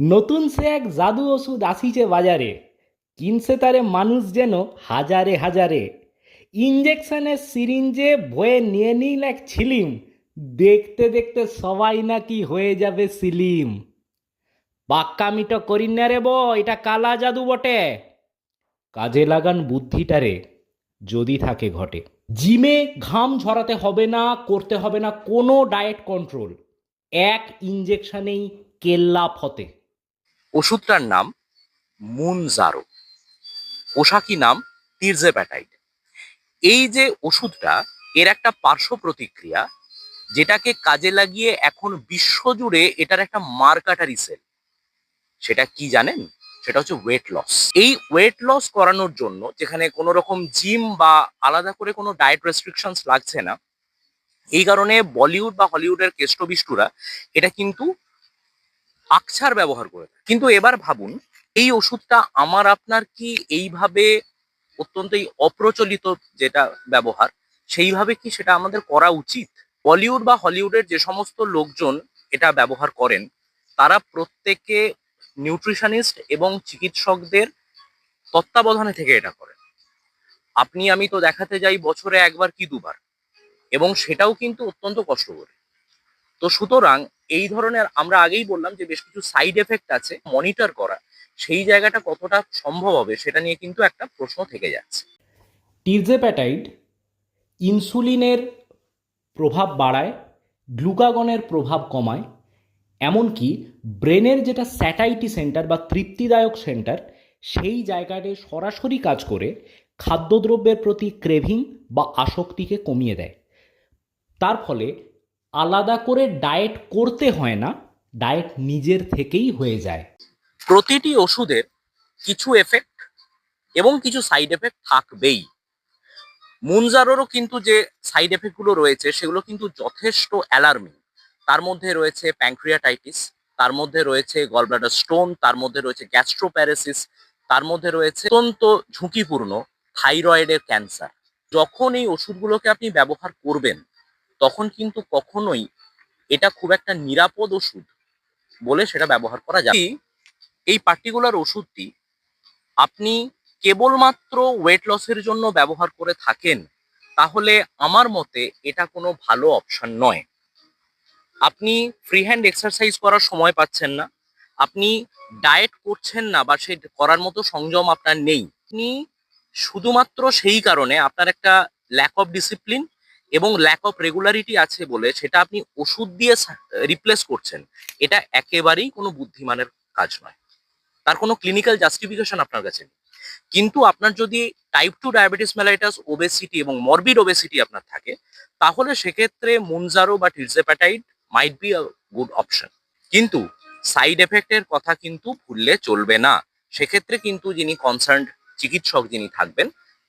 নতুন সে এক জাদু ওষুধ আসিছে বাজারে। কিনছে তারে মানুষ যেন হাজারে হাজারে। ইঞ্জেকশনের সিরিঞ্জে বয়ে নিয়ে নিল এক ছিলিম। দেখতে দেখতে সবাই নাকি হয়ে যাবে সিলিম। পাক্কামিটো করিন না রে ব এটা কালা জাদু বটে। কাজে লাগান বুদ্ধিটারে যদি থাকে ঘটে। জিমে ঘাম ঝরাতে হবে না, করতে হবে না কোনো ডায়েট কন্ট্রোল। এক ইঞ্জেকশনেই কেল্লা ফতে ওষুধটার নাম মুনজারো। পোশাকি নাম টিরজেপ্যাটাইড এই যে ওষুধটা, এর একটা পার্শ্ব প্রতিক্রিয়া, যেটাকে কাজে লাগিয়ে এখন বিশ্বজুড়ে এটার একটা মার্কাটারি সেল। সেটা কি জানেন? সেটা হচ্ছে ওয়েট লস এই ওয়েট লস করানোর জন্য, যেখানে কোনো রকম জিম বা আলাদা করে কোনো ডায়েট রেস্ট্রিকশনস লাগছে না, এই কারণে বলিউড বা হলিউডের কেষ্টবিষ্টুরা এটা কিন্তু আকছার ব্যবহার করে। কিন্তু এবার ভাবুন, এই ওষুধটা আমার আপনার কি এইভাবে অত্যন্তই অপ্রচলিত যেটা ব্যবহার, সেইভাবে কি সেটা আমাদের করা উচিত? বলিউড বা হলিউডের যে সমস্ত লোকজন এটা ব্যবহার করেন, তারা প্রত্যেকে নিউট্রিশনিস্ট এবং চিকিৎসকদের তত্ত্বাবধানে থেকে এটা করেন। আপনি, আমি তো দেখাতে যাই বছরে একবার কি দুবার, এবং সেটাও কিন্তু অত্যন্ত কষ্ট করে তো সুতরাং এই ধরনের আমরা আগেই বললাম যে বেশ কিছু সাইড এফেক্ট আছে মনিটর করা, সেই জায়গাটা কতটা সম্ভব হবে সেটা নিয়ে কিন্তু একটা প্রশ্ন থেকে যাচ্ছে। টিরজেপ্যাটাইড ইনসুলিনের প্রভাব বাড়ায়, গ্লুকাগনের প্রভাব কমায়, এমনকি ব্রেনের যেটা স্যাটাইটি সেন্টার বা তৃপ্তিদায়ক সেন্টার, সেই জায়গাতে সরাসরি কাজ করে খাদ্যদ্রব্যের প্রতি ক্রেভিং বা আসক্তিকে কমিয়ে দেয়। তার ফলে আলাদা করে ডায়েট করতে হয় না, ডায়েট নিজের থেকেই হয়ে যায়। প্রতিটি ওষুধের কিছু এফেক্ট এবং কিছু সাইড এফেক্ট থাকবেই। মুনজারোরও কিন্তু যে সাইড এফেক্টগুলো রয়েছে, সেগুলো কিন্তু যথেষ্ট অ্যালার্মিং তার মধ্যে রয়েছে প্যাঙ্ক্রিয়াটাইটিস তার মধ্যে রয়েছে গলব্লাডার স্টোন তার মধ্যে রয়েছে গ্যাস্ট্রোপ্যারেসিস তার মধ্যে রয়েছে অত্যন্ত ঝুঁকিপূর্ণ থাইরয়েডের ক্যান্সার যখন এই ওষুধগুলোকে আপনি ব্যবহার করবেন তখন কিন্তু কখনোই এটা খুব একটা নিরাপদ ওষুধ বলে সেটা ব্যবহার করা যায় এই পার্টিকুলার ওষুধটি আপনি কেবলমাত্র ওয়েট লসের জন্য ব্যবহার করে থাকেন, তাহলে আমার মতে এটা কোনো ভালো অপশন নয়। আপনি ফ্রি হ্যান্ড এক্সারসাইজ করার সময় পাচ্ছেন না, আপনি ডায়েট করছেন না বা সেই করার মতো সংযম আপনার নেই, আপনি শুধুমাত্র সেই কারণে আপনার একটা ল্যাক অফ ডিসিপ্লিন এবং ল্যাক অফ রেগুলারিটি আছে বলে সেটা আপনি ওষুধ দিয়ে রিপ্লেস করছেন, এটা একেবারেই কোনো বুদ্ধিমানের কাজ নয়। তার কোনো ক্লিনিক্যাল জাস্টিফিকেশন আপনার কাছে নেই। কিন্তু আপনার যদি type two diabetes mellitus obesity এবং মরবিড ওবেসিটি আপনার থাকে, তাহলে সেক্ষেত্রে মুনজারো বা tirzepatide might be a good option কিন্তু সাইড এফেক্টের কথা কিন্তু ভুললে চলবে না। সেক্ষেত্রে কিন্তু যিনি কনসার্ন চিকিৎসক যিনি থাকবেন,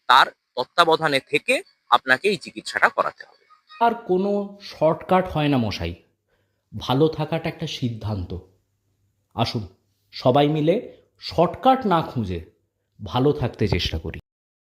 তার তত্ত্বাবধানে থেকে আপনাকে এই চিকিৎসাটা করাতে হবে। আর কোনো শর্টকাট হয় না মশাই। ভালো থাকাটা একটা সিদ্ধান্ত। আসুন, সবাই মিলে শর্টকাট না খুঁজে ভালো থাকতে চেষ্টা করি।